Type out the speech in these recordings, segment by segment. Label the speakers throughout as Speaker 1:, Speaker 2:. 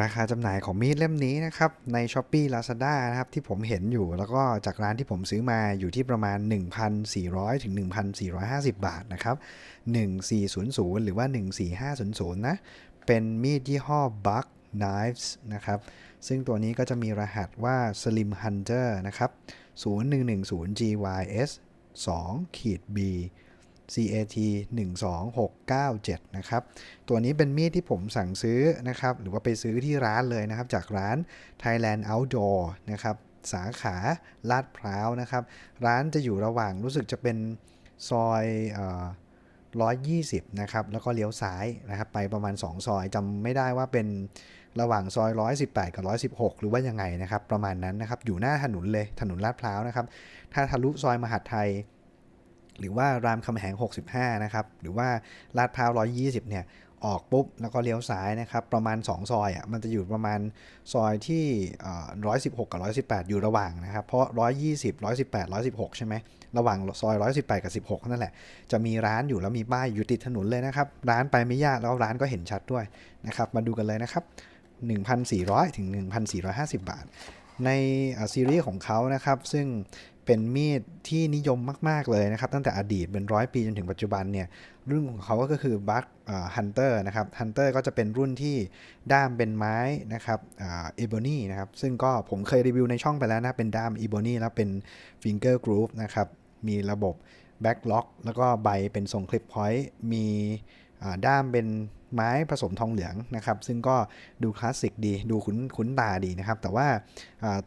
Speaker 1: ราคาจำหน่ายของมีดเล่มนี้นะครับใน s h อ p e e Lazada นะครับที่ผมเห็นอยู่ แล้วก็จากร้านที่ผมซื้อมาอยู่ที่ประมาณ 1,400 ถึง 1,450 บาทนะครับ 1400 หรือว่า 14500 นะ เป็นมีดยี่ห้อ Buck Knives นะครับ ซึ่งตัวนี้ก็จะมีรหัสว่า Slim Hunter นะครับ 0110 GYS 2ขีด B CAT 12697 นะครับ ตัวนี้เป็นมีดที่ผมสั่งซื้อนะครับ หรือว่าไปซื้อที่ร้านเลยนะครับ จากร้าน Thailand Outdoor นะครับ สาขาลาดพร้าวนะครับ ร้านจะอยู่ระหว่างรู้สึกจะเป็นซอยเอ่อ120 นะครับ แล้วก็เลี้ยวซ้ายนะครับ ไปประมาณ 2 ซอยจำไม่ได้ว่าเป็นระหว่างซอย 118 กับ 116 หรือว่ายังไงนะครับ ประมาณนั้นนะครับ อยู่หน้าถนนเลย ถนนลาดพร้าวนะครับ ถ้าทะลุซอยมหาดไทย หรือว่ารามคำแหง 65 นะครับ หรือว่าลาดพร้าว 120 เนี่ย ออกปุ๊บ แล้วก็เลี้ยวซ้ายนะครับ ประมาณ 2 ซอยอะ มันจะอยู่ประมาณซอยที่เอ่อ116 กับ 118 อยู่ระหว่างนะครับ เพราะ 120 118 116 ใช่ไหม ระหว่างซอย 118 กับ 16 นั่นแหละ จะมีร้านอยู่แล้วมีป้ายอยู่ติดถนนเลยนะครับ ร้านไปไม่ยากแล้วร้านก็เห็นชัดด้วยนะครับ มาดูกันเลยนะครับ 1,400 ถึง 1,450 บาท ในเอ่อซีรีส์ของเขานะครับ ซึ่ง เป็นมีดที่นิยมมาก ๆ เลยนะครับ ตั้งแต่อดีตเป็นร้อยปีจนถึงปัจจุบันเนี่ยรุ่นของเขาก็คือบัคฮันเตอร์นะครับฮันเตอร์ก็จะเป็นรุ่นที่ด้ามเป็นไม้นะครับเอโบนีนะครับ ซึ่งก็ผมเคยรีวิวในช่องไปแล้วนะ เป็นด้ามอีโบนีแล้วเป็นฟิงเกอร์กรูฟนะครับ มีระบบแบ็กล็อกแล้วก็ใบเป็นทรงคลิปพอยต์มีด้ามเป็น ไม้ผสมทองเหลืองนะครับ ซึ่งก็ดูคลาสสิกดี ดูคุ้นคุ้นตาดีนะครับ แต่ว่า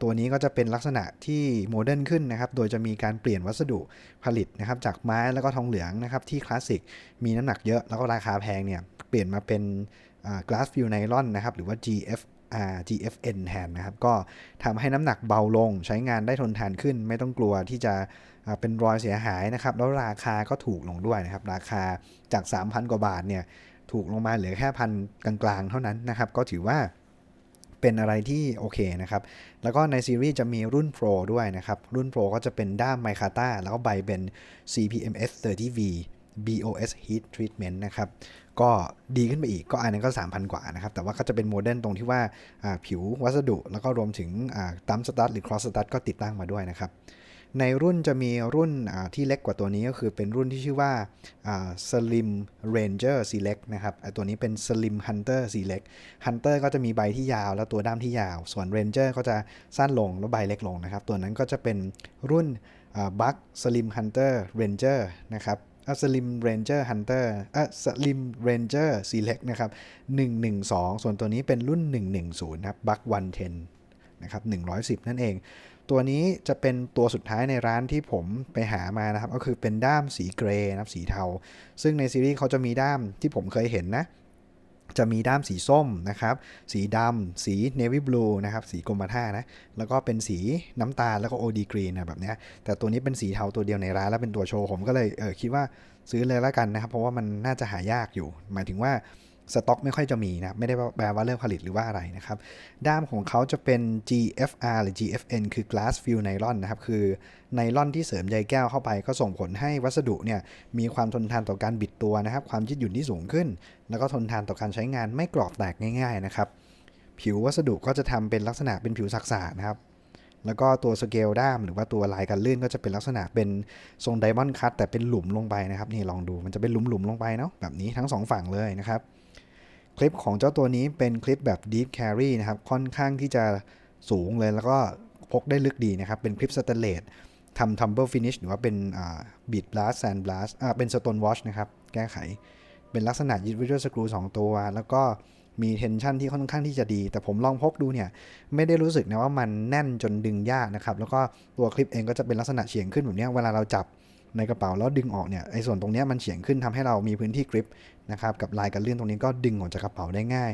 Speaker 1: ตัวนี้ก็จะเป็นลักษณะที่โมเดิร์นขึ้นนะครับ โดยจะมีการเปลี่ยนวัสดุผลิตนะครับ จากไม้แล้วก็ทองเหลืองนะครับ ที่คลาสสิกมีน้ำหนักเยอะแล้วก็ราคาแพงเนี่ย เปลี่ยนมาเป็นอ่า glass field nylon นะครับ หรือว่า GFGFN แทนนะครับ ก็ทำให้น้ำหนักเบาลง ใช้งานได้ทนทานขึ้น ไม่ต้องกลัวที่จะเป็นรอยเสียหายนะครับ แล้วราคาก็ถูกลงด้วยนะครับ ราคาจาก 3,000 กว่าบาทเนี่ย ถูกลงมาเหลือแค่พันกลางๆ เท่านั้นนะครับ ก็ถือว่าเป็นอะไรที่โอเคนะครับ แล้วก็ในซีรีส์จะมีรุ่น Pro ด้วยนะครับ รุ่น Pro ก็จะเป็นด้ามไมคาต้าแล้วก็ใบเป็น CPMS 30V BOS Heat Treatment นะครับ ก็ดีขึ้นไปอีกก็อันนั้นก็ 3,000 กว่านะครับ แต่ว่าก็จะเป็นโมเดิร์นตรงที่ว่าผิววัสดุ แล้วก็รวมถึงตั้มสตัดหรือ cross stud ก็ติดตั้งมาด้วยนะครับ ในรุ่นจะมีรุ่นที่เล็กกว่าตัวนี้ก็คือเป็นรุ่นที่ชื่อว่า Slim Ranger Select นะครับไอ้ตัวนี้เป็น Slim Hunter Select Hunter ก็จะมีใบที่ยาว แล้วตัวด้ามที่ยาว ส่วน Ranger ก็จะสั้นลงแล้วใบเล็กลงนะครับ ตัวนั้นก็จะเป็นรุ่นอ่า Buck Slim Hunter Ranger นะครับอ่า Slim Ranger Hunter อะ Slim Ranger Select นะครับ 112 ส่วนตัวนี้เป็นรุ่น 110 นะครับ Buck 110 นะครับ 110 นั่นเอง ตัวนี้จะเป็นตัวสุดท้ายในร้านที่ผมไปหามานะครับ ก็คือเป็นด้ามสีเกรย์นะครับสีเทา ซึ่งในซีรีส์เขาจะมีด้ามที่ผมเคยเห็นนะ จะมีด้ามสีส้มนะครับ สีดำสีเนวิ b บลูนะครับ สีกรมท่านะ แล้วก็เป็นสีน้ำตาลแล้วก็โอดีกรีนนะแบบนี้แต่ตัวนี้เป็นสีเทาตัวเดียวในร้านแล้วเป็นตัวโชว์ผมก็เลยเออคิดว่าซื้อเลยแล้วกันนะครับ เพราะว่ามันน่าจะหายากอยู่ หมายถึงว่า สต็อกไม่ค่อยจะมีนะไม่ได้แปลว่าเลิกผลิตหรือว่าอะไรนะครับ ด้ามของเขาจะเป็น GFR หรือ GFN คือ Glass Field Nylon นะครับ คือไนลอนที่เสริมใยแก้วเข้าไป ก็ส่งผลให้วัสดุเนี่ยมีความทนทานต่อการบิดตัวนะครับ ความยืดหยุ่นที่สูงขึ้น แล้วก็ทนทานต่อการใช้งานไม่กรอบแตกง่าย ๆนะครับ ผิววัสดุก็จะทำเป็นลักษณะเป็นผิวสักๆนะครับแล้วก็ตัวสเกลด้ามหรือว่าตัวลายกันลื่นก็จะเป็นลักษณะเป็นทรงไดมอนด์คัตแต่เป็นหลุมลงไปนะครับ นี่ลองดูมันจะเป็นหลุมๆลงไปเนาะแบบนี้ทั้งสองฝั่งเลยนะครับ คลิปของเจ้าตัวนี้เป็นคลิปแบบ Deep Carry นะครับ ค่อนข้างที่จะสูงเลยแล้วก็พกได้ลึกดีนะครับ เป็นคลิปสแตนเลสทำ Tumble Finish หรือว่าเป็นบีด Blast Sand Blast อ่าเป็น Stone Wash นะครับ แก้ไข เป็นลักษณะยึด Visual Screw 2ตัว แล้วก็มีเทนชันที่ค่อนข้างที่จะดี แต่ผมลองพกดูเนี่ย ไม่ได้รู้สึกนะว่ามันแน่นจนดึงยากนะครับ แล้วก็ตัวคลิปเองก็จะเป็นลักษณะเฉียงขึ้นแบบนี้เวลาเราจับ ในกระเป๋าแล้วดึงออกเนี่ยไอ้ส่วนตรงนี้มันเฉียงขึ้นทำให้เรามีพื้นที่กริปนะครับกับลายกันลื่อนตรงนี้ก็ดึงออกจากกระเป๋าได้ง่าย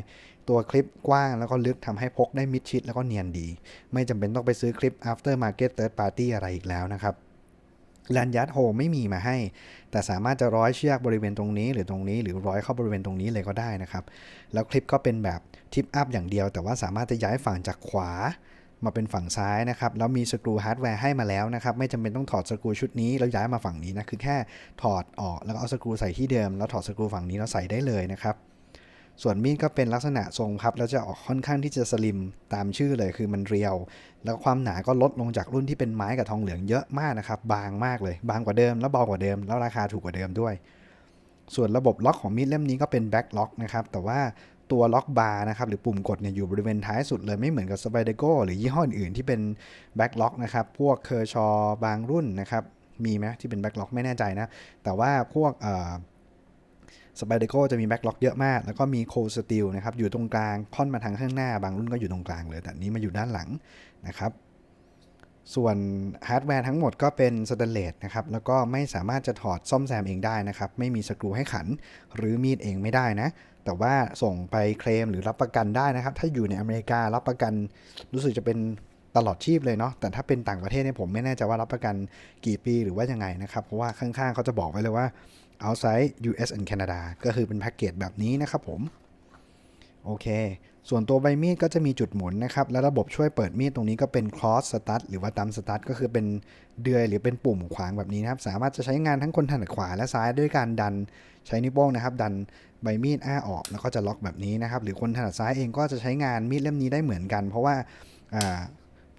Speaker 1: ตัวคลิปกว้างแล้วก็ลึกทำให้พกได้มิดชิดแล้วก็เนียนดี ไม่จำเป็นต้องไปซื้อคลิป after market third party อะไรอีกแล้วนะครับแลนยัดโฮไม่มีมาให้ แต่สามารถจะร้อยเชือกบริเวณตรงนี้ หรือตรงนี้หรือร้อยเข้าบริเวณตรงนี้เลยก็ได้นะครับ แล้วคลิปก็เป็นแบบทิปอัพอย่างเดียว แต่ว่าสามารถจะย้ายฝั่งจากขวา มาเป็นฝั่งซ้ายนะครับแล้วมีสกรูฮาร์ดแวร์ให้มาแล้วนะครับไม่จำเป็นต้องถอดสกรูชุดนี้แล้วย้ายมาฝั่งนี้นะคือแค่ถอดออกแล้วก็เอาสกรูใส่ที่เดิม แล้วถอดสกรูฝั่งนี้แล้วใส่ได้เลยนะครับส่วนมีดก็เป็นลักษณะทรงพับแล้วจะออกค่อนข้างที่จะสลิมตามชื่อเลยคือมันเรียว แล้วความหนาก็ลดลงจากรุ่นที่เป็นไม้กับทองเหลืองเยอะมากนะครับ บางมากเลย บางกว่าเดิมแล้วเบากว่าเดิม แล้วราคาถูกกว่าเดิมด้วย ส่วนระบบล็อกของมีดเล่มนี้ก็เป็นแบ็กล็อกนะครับแต่ว่า ตัวล็อกบาร์นะครับหรือปุ่มกดเนี่ยอยู่บริเวณท้ายสุดเลยไม่เหมือนกับสไปเดโกหรือยี่ห้ออื่นๆที่เป็นแบ็กล็อกนะครับพวกเคอร์ชอบางรุ่นนะครับมีไหมที่เป็นแบ็กล็อกไม่แน่ใจนะ แต่ว่าพวกสไปเดโกจะมีแบ็กล็อกเยอะมาก แล้วก็มีโคสติลนะครับอยู่ตรงกลางค่อนมาทางข้างหน้า บางรุ่นก็อยู่ตรงกลางเลย แต่นี้มาอยู่ด้านหลังนะครับ ส่วนฮาร์ดแวร์ทั้งหมดก็เป็นสแตนเลสนะครับ แล้วก็ไม่สามารถจะถอดซ่อมแซมเองได้นะครับ ไม่มีสกรูให้ขัน หรือมีดเองไม่ได้นะ แต่ว่าส่งไปเคลมหรือรับประกันได้นะครับ ถ้าอยู่ในอเมริการับประกันรู้สึกจะเป็นตลอดชีพเลยเนาะ แต่ถ้าเป็นต่างประเทศเนี่ยผมไม่แน่ใจว่ารับประกันกี่ปีหรือว่ายังไงนะครับ เพราะว่าข้างๆเขาจะบอกไว้เลยว่า outside US and Canada ก็คือเป็นแพ็กเกจแบบนี้นะครับผม โอเค ส่วนตัวใบมีดก็จะมีจุดหมุนนะครับและระบบช่วยเปิดมีดตรงนี้ก็เป็น cross start หรือว่าตาม start ก็คือเป็นเดือยหรือเป็นปุ่มขวางแบบนี้นะครับ สามารถจะใช้งานทั้งคนถนัดขวาและซ้ายด้วยการดันใช้นิ้วโป้งนะครับ ดันใบมีดอ้าออกแล้วก็จะล็อกแบบนี้นะครับ หรือคนถนัดซ้ายเองก็จะใช้งานมีดเล่มนี้ได้เหมือนกัน เพราะว่า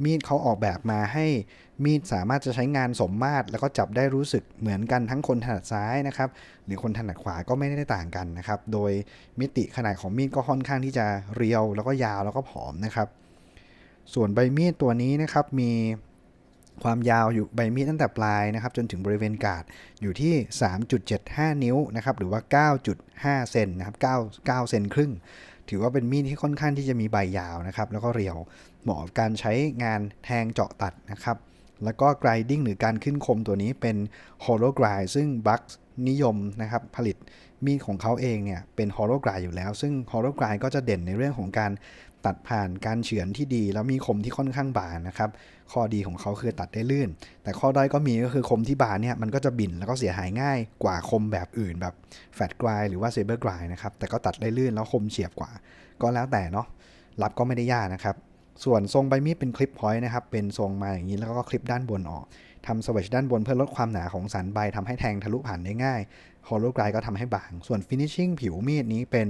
Speaker 1: มีดเขาออกแบบมาให้มีดสามารถจะใช้งานสมมาตร แล้วก็จับได้รู้สึกเหมือนกันทั้งคนถนัดซ้ายนะครับ หรือคนถนัดขวาก็ไม่ได้ต่างกันนะครับ โดยมิติขนาดของมีดก็ค่อนข้างที่จะเรียว แล้วก็ยาวแล้วก็ผอมนะครับ ส่วนใบมีดตัวนี้นะครับมีความยาวอยู่ใบมีดตั้งแต่ปลายนะครับ จนถึงบริเวณกาดอยู่ที่ 3.75 นิ้วนะครับ หรือว่า 9.5 เซนนะครับ 9 9 เซนครึ่ง ถือว่าเป็นมีดที่ค่อนข้างที่จะมีใบยาวนะครับ แล้วก็เรียว เหมาะกับการใช้งานแทงเจาะตัดนะครับ แล้วก็ grinding หรือการขึ้นคมตัวนี้เป็น hollow grind ซึ่ง Buck นิยมนะครับผลิตมีดของเขาเองเนี่ยเป็น hollow grind อยู่แล้ว ซึ่ง hollow grind ก็จะเด่นในเรื่องของการตัดผ่านการเฉือนที่ดี แล้วมีคมที่ค่อนข้างบางนะครับ ข้อดีของเขาคือตัดได้ลื่น แต่ข้อด้อยก็มีก็คือคมที่บางเนี่ยมันก็จะบิ่นแล้วก็เสียหายง่ายกว่าคมแบบอื่นแบบ fat grind หรือว่า saber grind นะครับ แต่ก็ตัดได้ลื่นแล้วคมเฉียบกว่า ก็แล้วแต่เนาะรับก็ไม่ได้ยากนะครับ ส่วนทรงใบมีดเป็นคลิปพอยต์นะครับ เป็นทรงมาอย่างนี้แล้วก็คลิปด้านบนออก ทำสวิชด้านบนเพื่อลดความหนาของสันใบทำให้แทงทะลุผ่านได้ง่ายฮอลโลกรายก็ทำให้บาง ส่วนฟินิชชิ่งผิวมีดนี้เป็น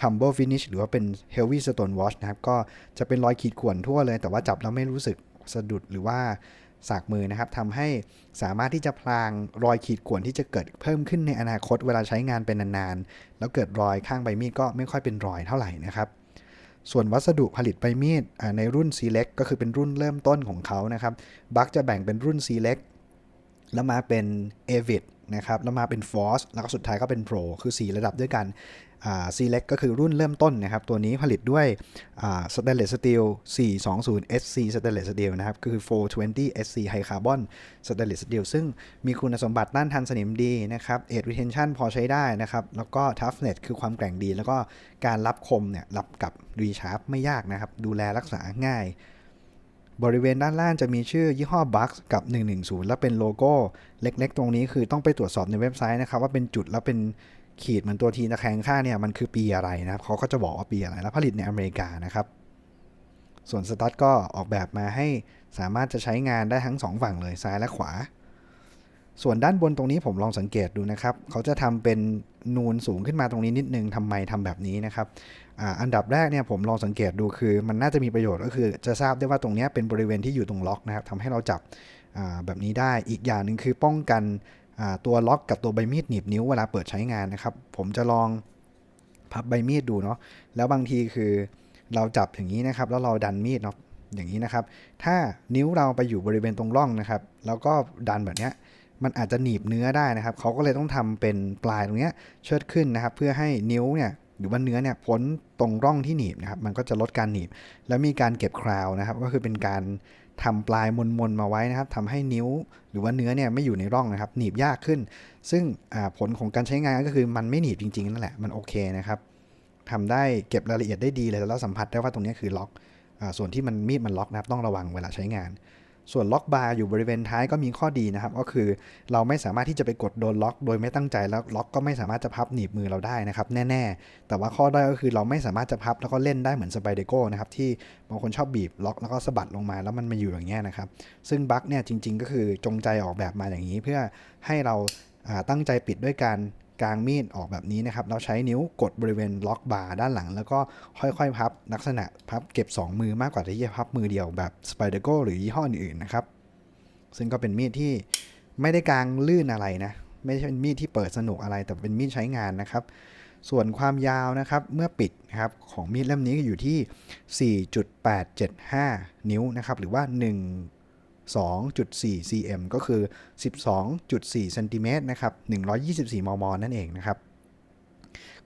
Speaker 1: tumble finish หรือว่าเป็น heavy stone wash นะครับ ก็จะเป็นรอยขีดข่วนทั่วเลย แต่ว่าจับแล้วไม่รู้สึกสะดุดหรือว่าสากมือนะครับทำให้สามารถที่จะพลางรอยขีดข่วนที่จะเกิดเพิ่มขึ้นในอนาคตเวลาใช้งานเป็นนานๆ แล้วเกิดรอยข้างใบมีดก็ไม่ค่อยเป็นรอยเท่าไหร่นะครับ ส่วนวัสดุผลิตใบมีดในรุ่น Select ก็คือเป็นรุ่นเริ่มต้นของเขานะครับบัคจะแบ่งเป็นรุ่น Select แล้วมาเป็น a v i d นะครับแล้วมาเป็น Force แล้วก็สุดท้ายก็เป็น Pro คือ 4 ระดับด้วยกัน Select ก็คือรุ่นเริ่มต้นนะครับ ตัวนี้ผลิตด้วย Stainless Steel 420 SC Stainless Steel นะครับคือ 420 SC High Carbon Stainless Steel ซึ่งมีคุณสมบัติต้านทานสนิมดีนะครับ Edge Retention พอใช้ได้นะครับ แล้วก็ Toughness คือความแกร่งดี แล้วก็การรับคมเนี่ย รับกับ Resharp ไม่ยากนะครับ ดูแลรักษาง่าย บริเวณด้านล่างจะมีชื่อยี่ห้อ Bucks กับ 110 แล้วเป็นโลโก้เล็กๆ ตรงนี้คือต้องไปตรวจสอบในเว็บไซต์นะครับว่าเป็นจุดแล้วเป็น ขีดเหมือนตัวทีตะแคงข้างเนี่ยมันคือปีอะไรนะครับเขาก็จะบอกว่าปีอะไรแล้วผลิตในอเมริกานะครับ ส่วนสตั๊ดก็ออกแบบมาให้สามารถจะใช้งานได้ทั้ง 2 ฝั่งเลยซ้ายและขวา ส่วนด้านบนตรงนี้ผมลองสังเกตดูนะครับ เขาจะทำเป็นนูนสูงขึ้นมาตรงนี้นิดนึงทำไมทำแบบนี้นะครับออันดับแรกเนี่ยผมลองสังเกตดูคือ มันน่าจะมีประโยชน์ก็คือ จะทราบได้ว่าตรงนี้เป็นบริเวณที่อยู่ตรงล็อกนะครับทำให้เราจับแบบนี้ได้อีกอย่างหนึ่งคือป้องกัน ตัวล็อกกับตัวใบมีดหนีบนิ้วเวลาเปิดใช้งานนะครับ ผมจะลองพับใบมีดดูเนาะแล้วบางทีคือเราจับอย่างนี้นะครับ แล้วเราดันมีดเนาะอย่างนี้นะครับ ถ้านิ้วเราไปอยู่บริเวณตรงร่องนะครับ แล้วก็ดันแบบนี้มันอาจจะหนีบเนื้อได้นะครับ เขาก็เลยต้องทำเป็นปลายตรงนี้เชิดขึ้นนะครับ เพื่อให้นิ้วเนี่ยหรือว่าเนื้อเนี่ยพ้นตรงร่องที่หนีบนะครับ มันก็จะลดการหนีบ แล้วมีการเก็บคราวนะครับ ก็คือเป็นการ ทำปลายมนๆมาไว้นะครับทำให้นิ้วหรือว่าเนื้อเนี่ยไม่อยู่ในร่องนะครับ หนีบยากขึ้น ซึ่งผลของการใช้งานก็คือมันไม่หนีบจริงๆนั่นแหละมันโอเคนะครับทำได้เก็บรายละเอียดได้ดีเลยแล้วสัมผัสได้ว่าตรงนี้คือล็อกอส่วนที่มันมีดมันล็อกนะครับต้องระวังเวลาใช้งาน ส่วนล็อกบาร์อยู่บริเวณท้ายก็มีข้อดีนะครับ ก็คือเราไม่สามารถที่จะไปกดโดนล็อก โดยไม่ตั้งใจแล้วล็อกก็ไม่สามารถจะพับหนีบมือเราได้นะครับ แน่ๆ แต่ว่าข้อด้อยก็คือเราไม่สามารถจะพับแล้วก็เล่นได้เหมือนสไปเดโก้นะครับที่บางคนชอบบีบล็อกแล้วก็สะบัดลงมาแล้วมันมาอยู่อย่างเงี้ยนะครับ ซึ่งบั๊กเนี่ยจริง ๆ ก็คือจงใจออกแบบมาอย่างนี้ เพื่อให้เราตั้งใจปิดด้วยการ กลางมีดออกแบบนี้นะครับ เราใช้นิ้วกดบริเวณล็อกบาร์ด้านหลัง แล้วก็ค่อยๆพับลักษณะพับเก็บ 2 มือมากกว่าที่จะพับมือเดียวแบบ Spider Go หรือยี่ห้ออื่นๆนะครับ ซึ่งก็เป็นมีดที่ไม่ได้กลางลื่นอะไรนะ ไม่ใช่เป็นมีดที่เปิดสนุกอะไร แต่เป็นมีดใช้งานนะครับ ส่วนความยาวนะครับเมื่อปิดนะครับของมีดเล่มนี้ก็อยู่ที่ 4.875 นิ้วนะครับ หรือว่า 1 2.4 cm ก็คือ 12.4เซนติเมตรนะครับ 124 มม นั่นเองนะครับ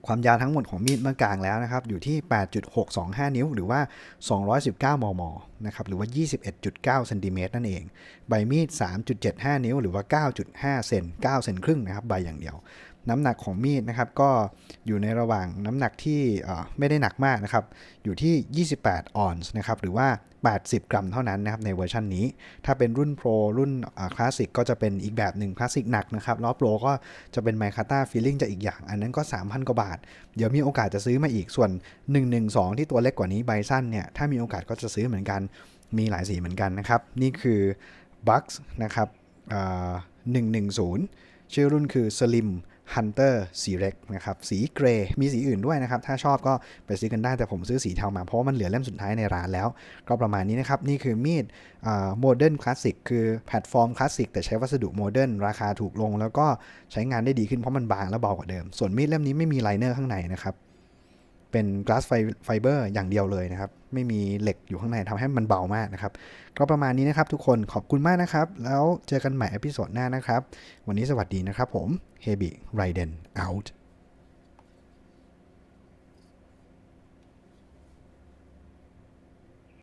Speaker 1: ความยาวทั้งหมดของมีดเมื่อกลางแล้วนะครับ อยู่ที่ 8.625 นิ้ว หรือว่า 219 มม นะครับ หรือว่า 21.9เซนติเมตรนั่นเอง ใบมีด 3.75 นิ้ว หรือว่า 9.5 เซน 9 เซนครึ่งนะครับ ใบอย่างเดียว น้ำหนักของมีดนะครับก็อยู่ในระหว่างน้ำหนักที่ไม่ได้หนักมากนะครับ อยู่ที่ 28 ออนซ์นะครับหรือว่า 80 กรัมเท่านั้นนะครับในเวอร์ชันนี้ ถ้าเป็นรุ่นโปรรุ่นคลาสสิกก็จะเป็นอีกแบบหนึ่งคลาสสิกหนักนะครับล้วโปรก็จะเป็นไมคาต้าฟีลลิ่งจะอีกอย่าง อันนั้นก็ 3,000 กว่าบาท เดี๋ยวมีโอกาสจะซื้อมาอีกส่วน 112 ที่ตัวเล็กกว่านี้ใบสั้นเนี่ยถ้ามีโอกาสก็จะซื้อเหมือนกันมีหลายสีเหมือนกันนะครับ นี่คือ Bucks นะครับ110 ชื่อรุ่นคือ Slim Hunter สีเล็กนะครับ สีเกรย์มีสีอื่นด้วยนะครับ ถ้าชอบก็ไปซื้อกันได้แต่ผมซื้อสีเทามาเพราะามันเหลือเล่มสุดท้ายในร้านแล้ว ก็ประมาณนี้นะครับ นี่คือมีดโมเดิร์นคลาสสิกคือแพลตฟอร์มคลาสสิกแต่ใช้วัสดุโมเดิร์นราคาถูกลง แล้วก็ใช้งานได้ดีขึ้นเพราะมันบางและเบากว่าเดิม ส่วนมีดเล่มนี้ไม่มีไลเนอร์ข้างในนะครับ เป็น glass fiber อย่างเดียวเลยนะครับ ไม่มีเหล็กอยู่ข้างในทำให้มันเบามากนะครับ ก็ประมาณนี้นะครับทุกคนขอบคุณมากนะครับ แล้วเจอกันใหม่อพิโซดหน้านะครับ วันนี้สวัสดีนะครับผม h e b y Raiden out